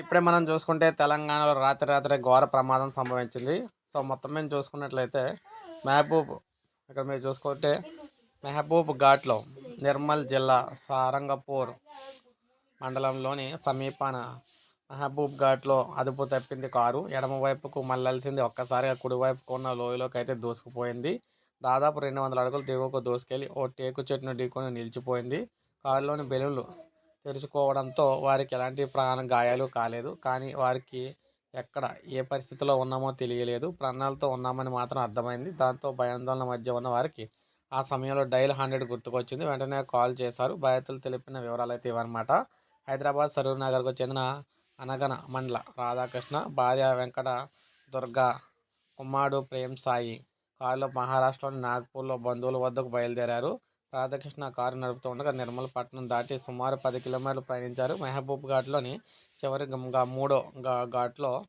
ఇప్పుడే మనం చూసుకుంటే తెలంగాణలో రాత్రి రాత్రి ఘోర ప్రమాదం సంభవించింది. సో మొత్తం మేము చూసుకున్నట్లయితే మహబూబ్ ఇక్కడ మీరు చూసుకుంటే మహబూబ్ ఘాట్లో నిర్మల్ జిల్లా సారంగపూర్ మండలంలోని సమీపాన మహబూబ్ ఘాట్లో అదుపు తప్పింది కారు. ఎడమవైపుకు మళ్ళాల్సింది ఒక్కసారిగా కుడివైపుకు ఉన్న లోయలోకి అయితే దూసుకుపోయింది. దాదాపు రెండు వందల అడుగులు దిగువకు దూసుకెళ్ళి ఓ టేకు చెట్టును ఢీకొని నిలిచిపోయింది. కారులోని బెలూన్లు తెరుచుకోవడంతో వారికి ఎలాంటి ప్రాణ గాయాలు కాలేదు. కానీ వారికి ఎక్కడ ఏ పరిస్థితిలో ఉన్నామో తెలియలేదు. ప్రాణాలతో ఉన్నామని మాత్రం అర్థమైంది. దాంతో భయాందోళన మధ్య ఉన్న వారికి ఆ సమయంలో డైల్ హండ్రెడ్ గుర్తుకొచ్చింది. వెంటనే కాల్ చేశారు. బాధితులు తెలిపిన వివరాలు అయితే ఇవన్నమాట హైదరాబాద్ సరూర్ నగర్కు చెందిన అనగన మండల రాధాకృష్ణ భార్య వెంకట దుర్గా కుమ్మాడు ప్రేమ్ సాయి. కారులో మహారాష్ట్రలోని నాగ్పూర్లో బంధువుల వద్దకు బయలుదేరారు. రాధాకృష్ణ కారు నడుపుతూ ఉండగా నిర్మల్ పట్టణం దాటి సుమారు పది కిలోమీటర్లు ప్రయాణించారు. మహబూబ్ ఘాట్లోని చివరి మూడో ఘా- ఘాట్లో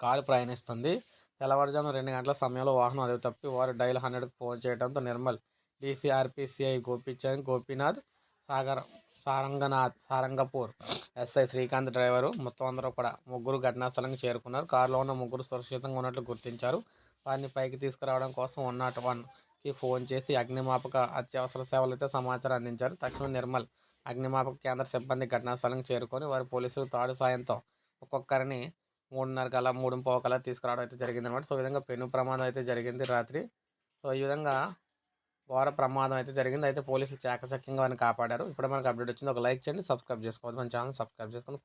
కారు ప్రయాణిస్తుంది. తెల్లవారుజాము రెండు గంటల సమయంలో వాహనం అది తప్పి వారు డైల్ హండ్రెడ్కి ఫోన్ చేయడంతో Nirmal డీసీఆర్పీసీఐ Gopichand Gopinath Sagar Saranganath Sarangapur S I Srikanth driver మొత్తం అందరూ కూడా ముగ్గురు ఘటనా చేరుకున్నారు. కారులో ఉన్న ముగ్గురు సురక్షితంగా ఉన్నట్లు గుర్తించారు. వారిని పైకి తీసుకురావడం కోసం వన్ కి ఫోన్ చేసి అగ్నిమాపక అత్యవసర సేవలు అయితే సమాచారం అందించారు. తక్షణం నిర్మల్ అగ్నిమాపక కేంద్ర సిబ్బంది ఘటనా స్థలం చేరుకొని వారి పోలీసులు తాడు సాయంతో ఒక్కొక్కరిని మూడున్నర కల మూడు పావు తీసుకురావడం అయితే జరిగింది అనమాట సో ఈ విధంగా పెను ప్రమాదం అయితే జరిగింది రాత్రి. సో ఈ విధంగా ఘోర ప్రమాదం అయితే జరిగింది. అయితే పోలీసులు చాకచక్యంగా వారిని కాపాడారు. ఇప్పుడు మనకు అప్డేట్ వచ్చింది. ఒక లైక్ చేయండి సబ్స్క్రైబ్ చేసుకోవద్దు. మన ఛానల్ సబ్స్క్రైబ్ చేసుకొని